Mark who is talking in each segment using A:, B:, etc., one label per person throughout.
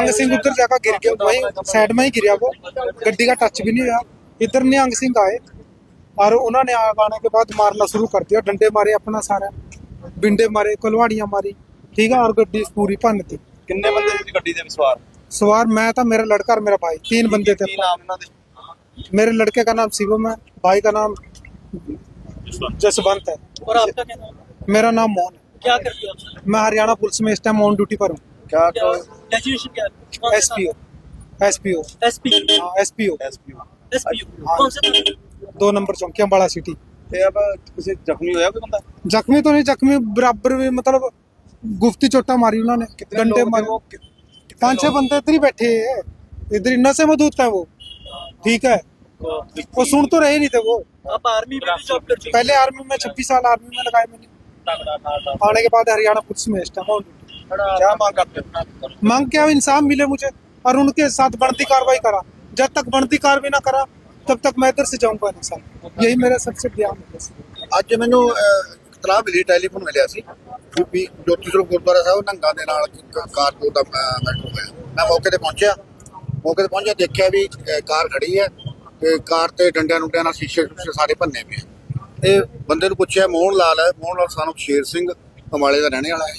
A: अंग सिंह उधर जाकर गिर गया वहीं साइड में ही गिरा वो गड्डी का टच भी नहीं हुआ इधर ने अंग सिंह आए और उन्होंने आग आने के बाद मारना शुरू कर दिया डंडे मारे अपना सारा बिंडे मारे कुलवाड़ियां मारी ठीक है और गड्डी पूरी भन थी
B: ਕਿੰਨੇ ਬੰਦੇ ਸੀ ਗੱਡੀ ਦੇ ਵਿਸਵਾਰ
A: सवार मैं था मेरा लड़का और मेरा भाई तीन बंदे थे
B: ਕੀ ਨਾਮ ਇਹਨਾਂ ਦੇ
A: मेरे लड़के का नाम शिवम है भाई का नाम जसवंत है
C: और आपका क्या नाम है?
A: मेरा नाम मोहन है
C: क्या करते हो आप
A: मैं हरियाणा पुलिस में इस टाइम ऑन ड्यूटी पर हूँ
B: ਕਿਆ
C: क्या ग्रेजुएशन क्या है
A: S P O S P O
C: S P
A: S P O
B: SPO
C: S P कौन सा थाना?
A: दो नंबर चौकी अम्बाड़ा सिटी
B: ਤੇ ਆਪ ਕਿਸੇ ਜ਼ਖਮੀ ਹੋਇਆ ਕੋਈ ਬੰਦਾ
A: जख्मी तो नहीं जख्मी बराबर भी मतलब गुफ्ती चोटा मारी उन्होंने डंडे मारे पांच छह बंदे इधर ही बैठे हैं इधर ही नशे में धूत है वो ठीक है वो सुन तो रहे नहीं थे वो
C: आप आर्मी में भी जॉब कर चुके
A: पहले आर्मी में छब्बीस साल आर्मी में लगाए मैंने आने के बाद हरियाणा पुलिस में इस टाइम on duty।
B: ਕਿਆ ਮੰਗ करते हो
A: मांग क्या इंसाफ मिले मुझे और उनके साथ बनती कार्रवाई करा जब तक बनती कार्रवाई ना करा तब तक मैं इधर से जाऊंगा नहीं सर यही मेरा सबसे ध्यान है बस।
D: ਅੱਜ ਮੈਨੂੰ ਅਹ, ਇਤਲਾਹ ਮਿਲੀ ਟੈਲੀਫੋਨ ਮਿਲਿਆ ਸੀ ਕਿ ਵੀ ਜੋਤੀ ਸਰੂਪ ਗੁਰਦੁਆਰਾ ਸਾਹਿਬ ਨੰਗਾ ਦੇ ਨਾਲ ਇੱਕ ਕਾਰ ਦੋ ਦਾ ਮੈਟਰ ਹੋਇਆ ਮੈਂ ਮੌਕੇ ਤੇ ਪਹੁੰਚਿਆ ਮੌਕੇ ਤੇ ਪਹੁੰਚਿਆ ਦੇਖਿਆ ਵੀ ਅਹ, ਕਾਰ ਖੜੀ ਹੈ ਤੇ ਕਾਰ ਤੇ ਡੰਡਿਆਂ ਡੁੰਡਿਆਂ ਨਾਲ ਸ਼ੀਸ਼ੇ ਸ਼ੂਸ਼ੇ ਸਾਰੇ ਭੰਨੇ ਪਏ ਆ। ਇਹ ਬੰਦੇ ਨੂੰ ਪੁੱਛਿਆ ਮੋਹਨ ਲਾਲ ਹੈ ਮੋਹਨ ਲਾਲ ਸਾਨੂੰ ਸ਼ੇਰ ਸਿੰਘ ਅੰਬਾਲੇ ਦਾ ਰਹਿਣੇ ਵਾਲਾ ਹੈ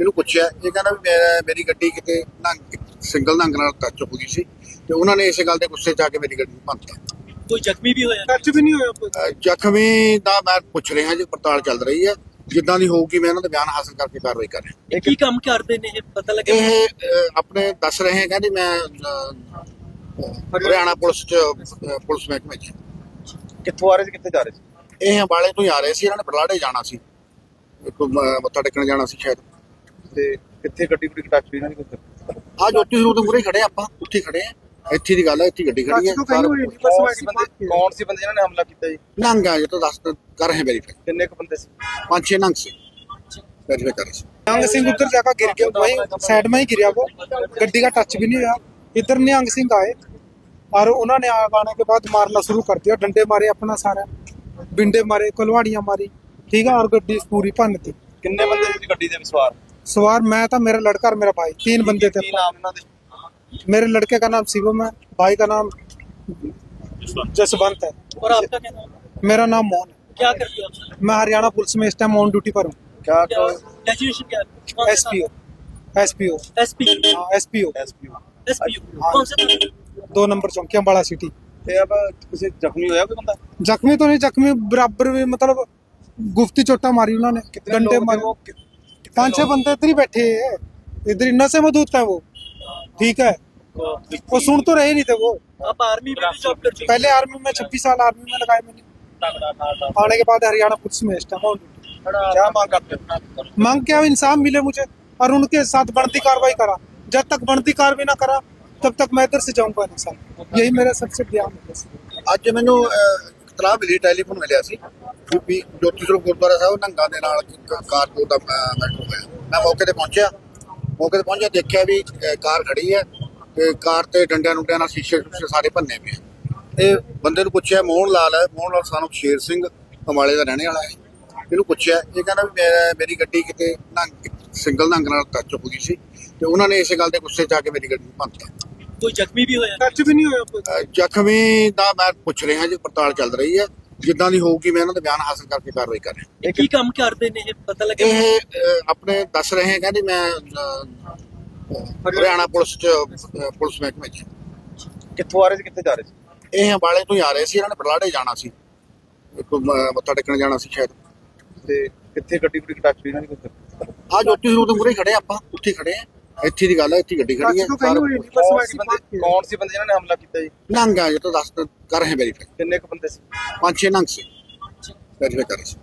D: ਇਹਨੂੰ ਪੁੱਛਿਆ ਇਹ ਕਹਿੰਦਾ ਵੀ ਮੇਰੀ ਗੱਡੀ ਕਿਤੇ ਨੰਗ ਸਿੰਗਲ ਨੰਗ ਨਾਲ ਟੱਚ ਹੋ ਗਈ ਸੀ ਤੇ ਉਹਨਾਂ ਨੇ ਇਸੇ ਗੱਲ ਦੇ ਗੁੱਸੇ 'ਚ ਕੇ ਮੇਰੀ ਗੱਡੀ ਨੂੰ ਭੰਨਤਾ।
C: ਕੋਈ ਜ਼ਖਮੀ ਵੀ ਹੋਇਆ?
A: ਟੱਚ ਵੀ ਨਹੀਂ ਹੋਇਆ
D: ਕੋਈ ਜ਼ਖਮੀ ਦਾ ਮੈਂ ਪੁੱਛ ਰਿਹਾ ਜੀ ਪੜਤਾਲ ਚੱਲ ਰਹੀ ਹੈ। ਜਿੱਦਾਂ ਦੀ ਹੋਊਗੀ ਮੈਂ ਉਹਨਾਂ ਦਾ ਬਿਆਨ ਹਾਸਲ ਕਰਕੇ ਕਾਰਵਾਈ ਕਰ ਰਿਹਾ।
C: ਇਹ ਕੀ ਕੰਮ ਕਰਦੇ ਨੇ? ਇਹ ਪਤਾ ਲੱਗਿਆ
D: ਇਹ ਆਪਣੇ ਦੱਸ ਰਹੇ ਹੈ ਕਹਿੰਦੇ ਮੈਂ ਹਰਿਆਣਾ ਪੁਲਿਸ 'ਚ ਪੁਲਿਸ ਮਹਿਕਮੇ 'ਚ।
B: ਕਿੱਥੋਂ ਆ ਰਹੇ ਸੀ ਕਿੱਥੇ ਜਾ ਰਹੇ ਸੀ?
D: ਇਹ ਅੰਬਾਲੇ ਤੋਂ ਹੀ ਆ ਰਹੇ ਸੀ ਇਹਨਾਂ ਨੇ ਬਰਲਾੜੇ ਜਾਣਾ ਸੀ। ਇੱਕ ਮੱਥਾ ਟੇਕਣ ਜਾਣਾ ਸੀ ਸ਼ਾਇਦ।
B: ਤੇ ਕਿੱਥੇ ਗੱਡੀ ਗੁੱਡੀ ਟੱਚ ਹੋਈ ਇਹਨਾਂ ਦੀ ਕੋਈ
D: ਆ ਜੋਤੀ ਸਰੂਪ ਦੇ ਮੂਹਰੇ ਖੜੇ ਆਪਾਂ ਉੱਥੇ ਹੀ ਖੜੇ ਆ ਇੱਥੇ ਦੀ ਗੱਲ ਹੈ ਇੱਥੇ ਹੀ ਗੱਡੀ ਖੜੀ ਹੈ
A: टच तो कहीं हुई नहीं बस
B: ਕੌਣ
A: वैसे
B: ਸੀ
A: ही
B: ਬੰਦੇ
A: बात की है।
B: ਕੌਣ ਸੀ ਬੰਦੇ ਜਿਹਨਾਂ ਨੇ ਹਮਲਾ ਕੀਤਾ ਜੀ
D: ਨੰਗ ਆ ਜੇ ਤਾਂ ਦੱਸ ਕਰ ਰਹੇ ਵੈਰੀਫਾਈ
B: ਕਿੰਨੇ ਕੁ ਬੰਦੇ ਸੀ
D: ਪੰਜ ਛੇ ਨੰਗ ਸੀ ਵੈਰੀਫਾਈ ਕਰ ਰਹੇ ਸੀ
A: अंग सिंह उधर जाकर गिर गया वहीं साइड में ही गिरा वो गड्डी का टच भी नहीं हुआ इधर ने अंग सिंह आए और उन्होंने आग आने के बाद मारना शुरू कर दिया डंडे मारे अपना सारा बिंडे मारे कुलवाड़ियां मारी ठीक है और गड्डी पूरी भन थी
B: ਕਿੰਨੇ ਬੰਦੇ ਸੀ ਗੱਡੀ ਦੇ ਵਿਸਵਾਰ
A: सवार मैं था मेरा लड़का और मेरा भाई तीन बंदे थे। मेरे लड़के का नाम शिवम है भाई का नाम जसवंत है।
C: और आपका क्या नाम?
A: मेरा नाम मोहन है।
C: क्या करते हो
A: मैं हरियाणा पुलिस में इस टाइम ऑन ड्यूटी पर हूँ।
C: क्या
A: S P O S P
C: O S
A: P S P
B: O
C: S P O S P
A: दो नंबर चौकी अम्बाड़ा सिटी
B: जख्मी होया बंदा?
A: जख्मी तो नहीं जख्मी बराबर मतलब गुफ्ती चोटा मारी उन्होंने घंटे मारे। पांच छह बंदे इधर ही बैठे हैं इधर ही नशे में धूत है वो ठीक है वो सुन तो रहे नहीं थे वो
C: आप आर्मी में भी जॉब कर चुके
A: पहले आर्मी में छब्बीस साल आर्मी में लगाए मैंने आने के बाद हरियाणा पुलिस में इस टाइम on duty।
B: ਕਿਆ ਮੰਗ करते हो
A: मांग क्या इंसाफ मिले मुझे और उनके साथ बनती कार्रवाई करा जब तक बनती कार्रवाई ना करा तब तक मैं इधर से जाऊंगा नहीं सर यही मेरा सबसे ध्यान है बस।
D: ਅੱਜ ਮੈਨੂੰ ਅਹ, ਇਤਲਾਹ ਮਿਲੀ ਟੈਲੀਫੋਨ ਮਿਲਿਆ ਸੀ। ਕਿ ਵੀ ਜੋਤੀ ਸਰੂਪ ਗੁਰਦੁਆਰਾ ਸਾਹਿਬ ਨੰਗਾ ਦੇ ਨਾਲ ਇੱਕ ਦਾ ਮੈਟਰ ਹੋਇਆ। ਮੈਂ ਮੌਕੇ ਤੇ ਪਹੁੰਚਿਆ। ਮੌਕੇ ਤੇ ਪਹੁੰਚਿਆ ਦੇਖਿਆ ਵੀ ਕਾਰ ਖੜੀ ਹੈ ਤੇ ਕਾਰ ਤੇ ਡੰਡਿਆਂ ਡੁੰਡਿਆਂ ਨਾਲ ਸ਼ੀਸ਼ੇ ਸ਼ੂਸ਼ੇ ਸਾਰੇ ਭੰਨੇ ਪਏ ਆ। ਇਹ ਬੰਦੇ ਨੂੰ ਪੁੱਛਿਆ ਮੋਹਨ ਲਾਲ ਹੈ? ਮੋਹਨ ਲਾਲ ਸਾਨੂੰ ਸ਼ੇਰ ਸਿੰਘ ਅੰਬਾਲੇ ਦਾ ਰਹਿਣੇ ਵਾਲਾ ਹੈ। ਇਹਨੂੰ ਪੁੱਛਿਆ ਇਹ ਕਹਿੰਦਾ ਵੀ ਮੈਂ- ਮੇਰੀ ਗੱਡੀ ਕਿਤੇ ਨੰਗ ਸਿੰਗਲ ਨੰਗ ਨਾਲ ਟੱਚ ਹੋ ਗਈ ਸੀ ਤੇ ਉਹਨਾਂ ਨੇ ਇਸੇ ਗੱਲ ਦੇ ਗੁੱਸੇ 'ਚ ਆ ਕੇ ਮੇਰੀ ਗੱਡੀ ਨੂੰ
C: ਕੋਈ ਜ਼ਖਮੀ ਵੀ ਹੋਇਆ?
A: ਟੱਚ ਵੀ ਨਹੀਂ ਹੋਇਆ
D: ਕੋਈ? ਜ਼ਖਮੀ ਦਾ ਮੈਂ ਪੁੱਛ ਰਿਹਾ ਜੀ ਪੜਤਾਲ ਚੱਲ ਰਹੀ ਹੈ। ਜਿੱਦਾਂ ਦੀ ਹੋਊਗੀ ਮੈਂ ਇਹਨਾਂ ਦਾ ਬਿਆਨ ਹਾਸਲ ਕਰਕੇ ਕਾਰਵਾਈ ਕਰ
C: ਇਹ ਕੀ ਕੰਮ ਕਰਦੇ ਨੇ? ਇਹ ਪਤਾ ਲੱਗਿਆ?
D: ਇਹ ਆਪਣੇ ਦੱਸ ਰਹੇ ਹੈ ਕਹਿੰਦੇ ਮੈਂ ਹਰਿਆਣਾ ਪੁਲਿਸ ਚ ਪੁਲਿਸ ਮਹਿਕਮੇ ਚ।
B: ਕਿੱਥੋਂ ਆ ਰਹੇ ਸੀ? ਕਿੱਥੇ ਜਾ ਰਹੇ ਸੀ?
D: ਇਹ ਅੰਬਾਲੇ ਤੋਂ ਹੀ ਆ ਰਹੇ ਸੀ ਇਹਨਾਂ ਨੇ ਬਰਲਾਡੇ ਜਾਣਾ ਸੀ। ਕੋਈ ਮੱਥਾ ਟੇਕਣ ਜਾਣਾ ਸੀ ਸ਼ਾਇਦ।
B: ਤੇ ਕਿੱਥੇ ਗੱਡੀ ਗੁੱਡੀ ਟੱਚ ਇਹਨਾਂ ਦੀ? ਕੋਈ?
D: ਆ ਜੋਤੀ ਸਰੂਪ ਦੇ ਮੂਹਰੇ ਹੀ ਖੜੇ ਆਪਾਂ ਉੱਥੇ ਖੜੇ ਆ। ਇੱਥੇ ਦੀ ਗੱਲ ਹੈ ਇੱਥੇ ਗੱਡੀ ਖੜੀ ਹੈ
B: ਕੌਣ ਸੀ ਬੰਦੇ ਕੌਣ ਨੇ ਹਮਲਾ ਕੀਤਾ ਜੀ?
D: ਨੰਗ ਆ ਜੇ ਤਾਂ ਦੱਸ ਕਰ ਰਹੇ ਵੈਰੀਫਾਈ।
B: ਕਿੰਨੇ ਕੁ ਬੰਦੇ ਸੀ?
D: ਪੰਜ ਛੇ ਨੰਗ ਸੀ। ਵੈਰੀਫਾਈ ਕਰ ਰਹੇ ਸੀ।